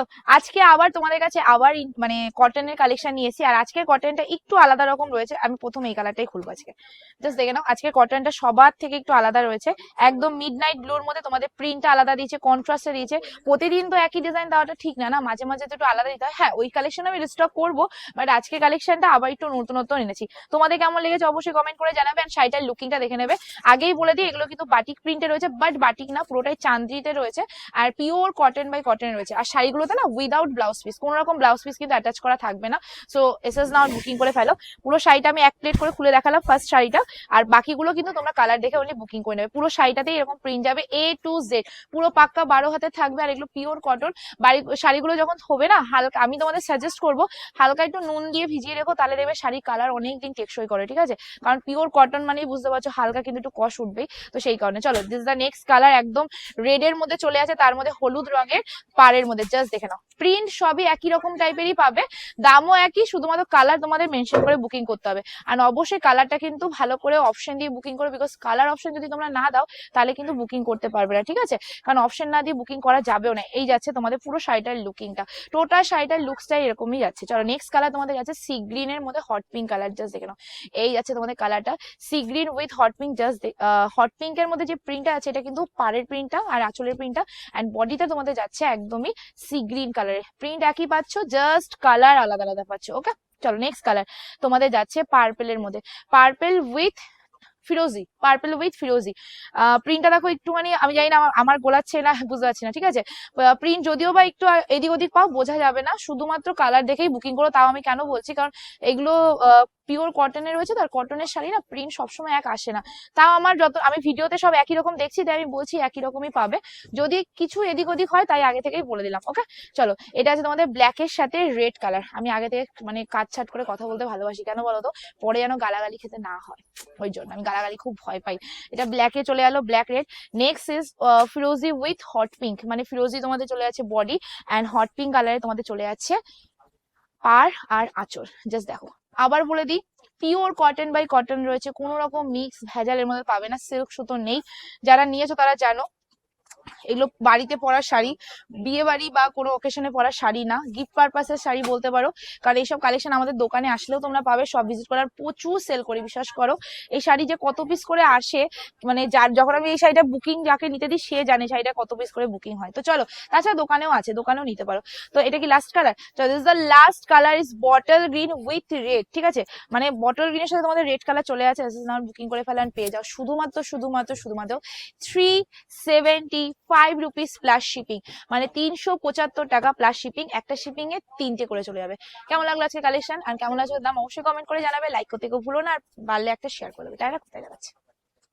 চলো, আজকে আবার তোমাদের কাছে আবার মানে কটনের কালেকশন নিয়ে এসেছি, আর আজকের কটনটা একটু আলাদা রকম রয়েছে, আমি প্রথম এই কালারটাই খুলবো আজকে। জাস্ট দেখে নাও, আজকের কটনটা সবার থেকে একটু আলাদা রয়েছে, একদম মিড নাইট ব্লুর মধ্যে তোমাদের প্রিন্টটা আলাদা দিয়েছে কন্ট্রাস্টে দিয়েছে, প্রতিদিন তো একই ডিজাইন দেওয়াটা ঠিক না না? মাঝে মাঝে তো একটু আলাদা দিতে হয়। হ্যাঁ ওই কালেকশন আমি রিস্টক করব বাট আজকে কালেকশনটা আবার একটু নতুনত্ব এনেছি। তোমাদের কেমন লেগেছে অবশ্যই কমেন্ট করে জানাবে আর শাড়িটার লুকিংটা দেখে নেবে। আগেই বলে দিই, এগুলো কিন্তু বাটিক প্রিন্টে রয়েছে বাট বাটিক না, পুরোটাই চান্দ্রিতে রয়েছে, আর পিওর কটন বাই কটন রয়েছে। আর শাড়িগুলোতে না? উইদাউট ব্লাউজ পিস কোনো রকম ব্লাউজ পিস কিন্তু অ্যাটাচ করা থাকবে না। সো এসএস নাও বুকিং করে ফেলো। পুরো শাড়িটা আমি এক প্লেট করে খুলে দেখালাম ফার্স্ট শাড়িটা। আর বাকিগুলো কিন্তু তোমরা কালার দেখে অনলি বুকিং করে নেবে। পুরো শাড়িটাতেই এরকম প্রিন্ট যাবে এ টু জেড পুরো পাক্কা বারো হাতে থাকবে আর এগুলো পিওর কটন বাড়ি, শাড়িগুলো যখন হবে না, হালকা, আমি তোমাদের সাজেস্ট করব, হালকা একটু নুন দিয়ে ভিজিয়ে রেখো, তাহলে দেখবে শাড়ির কালার অনেক দিন টেকসই করে, ঠিক আছে? কারণ পিওর কটন মানেই বুঝতে পারছ, হালকা কিন্তু একটু কষ উঠবেই। তো সেই কারণে, চলো দিস দ্য নেক্সট কালার একদম রেড এর মধ্যে চলে আছে, তার মধ্যে হলুদ রঙের, পাড়ের মধ্যে জাস্ট দেখে নাও। প্রিন্ট সবই একই রকম টাইপেরই পাবে। দামও একই, শুধুমাত্র কালার তোমাদের মেনশন করে বুকিং করতে হবে। আর অবশ্যই কালারটা কিন্তু ভালো করে অপশন দিয়ে বুকিং করো বিকজ কালার অপশন যদি তোমরা না দাও, তাহলে কিন্তু বুকিং করতে পারবে না, ঠিক আছে? কারণ অপশন না দিয়ে বুকিং করা যাবেও না। এই যাচ্ছে তোমাদের পুরো শাড়িটার লুকিংটা টোটাল শাড়িটার লুকসটাই এরকমই যাচ্ছে। চলো নেক্সট কালার তোমাদের যাচ্ছে সি গ্রিন এর মধ্যে হট পিঙ্ক কালার জাস্ট দেখে নাও। এই যাচ্ছে তোমাদের কালারটা sea green with hot pink just hot pink এর মধ্যে যে প্রিন্টটা আছে, এটা কিন্তু পাড়ের প্রিন্টটা আর আঁচলের প্রিন্টটা অ্যান্ড বডিটা তোমাদের যাচ্ছে একদমই সি গ্রিন কালারের প্রিন্ট একই পাচ্ছ জাস্ট কালার আলাদা আলাদা পাচ্ছ ওকে চলো নেক্সট কালার তোমাদের যাচ্ছে পার্পেলের মধ্যে। পার্পেল উইথ ফিরোজি পার্পেল উইথ ফিরোজি। প্রিন্টটা দেখো একটুখানি, আমি জানি না, আমার- গোলাচ্ছে না, বুঝতে পারছি না, ঠিক আছে? প্রিন্ট যদিও বা একটু এদিক ওদিক পাও, বোঝা যাবে না। শুধুমাত্র কালার দেখেই বুকিং করো, তাও আমি কেন বলছি? কারণ এগুলো পিওর কটনের রয়েছে আর কটনের শাড়ি না প্রিন্ট সবসময় এক আসে না। তাও আমার যত, আমি ভিডিওতে সব একই রকম দেখছি, তাই আমি বলছি একই রকমই পাবে। যদি কিছু এদিক ওদিক হয়, তাই আগে থেকেই বলে দিলাম ওকে চলো, এটা আছে তোমাদের ব্ল্যাকের সাথে রেড কালার আমি আগে থেকে মানে কাট ছাট করে কথা বলতে ভালোবাসি, কেন বলো তো? পরে যেন গালাগালি খেতে না হয়, ওই জন্য আমি গালাগালি খুব ভয় পাই। এটা ব্ল্যাকে চলে গেলো ব্ল্যাক রেড নেক্সট ইজ ফিরোজি উইথ হট পিঙ্ক মানে ফিরোজি তোমাদের চলে যাচ্ছে বডি অ্যান্ড হট পিঙ্ক কালারে তোমাদের চলে যাচ্ছে পার আর আঁচল। জাস্ট দেখো। আবার বলে দিই পিওর কটন বাই কটন রয়েছে। কোনো রকম মিক্স ভেজালের মধ্যে পাবে না সিল্ক সুতো নেই। যারা নিয়েছো তারা জানো এগুলো বাড়িতে পরা শাড়ি বিয়ে বাড়ি বা কোনো ওকেশনে পরা শাড়ি না। গিফট পারপাসের শাড়ি বলতে পারো। কারণ এইসব কালেকশন আমাদের দোকানে আসলেও তোমরা পাবে, সব ভিজিট করার প্রচুর সেল করি, বিশ্বাস করো। এই শাড়ি যে কত পিস করে আসে মানে যার যখন আমি এই শাড়িটা বুকিং যাকে নিতে দিই, সে জানে শাড়িটা কত পিস করে বুকিং হয়। তো চলো, তাছাড়া দোকানেও আছে, দোকানেও নিতে পারো। তো এটা কি লাস্ট কালার তো this the last colour is bottle green with red ঠিক আছে? মানে বটল গ্রিনের সাথে তোমাদের রেড কালার চলে আছে বুকিং করে ফেলে and পেয়ে যাও। শুধুমাত্র শুধুমাত্র শুধুমাত্র three seventy five rupees plus shipping মানে তিনশো পঁচাত্তর টাকা প্লাস শিপিং একটা শিপিং এ তিনটে করে চলে যাবে। কেমন লাগল আজকে কালেকশন আর কেমন লাগছে দাম অবশ্যই কমেন্ট করে জানাবে। লাইক করতে ভুলো না, আর পারলে একটা শেয়ার করে দেবে। তাই না কোথায় যাচ্ছে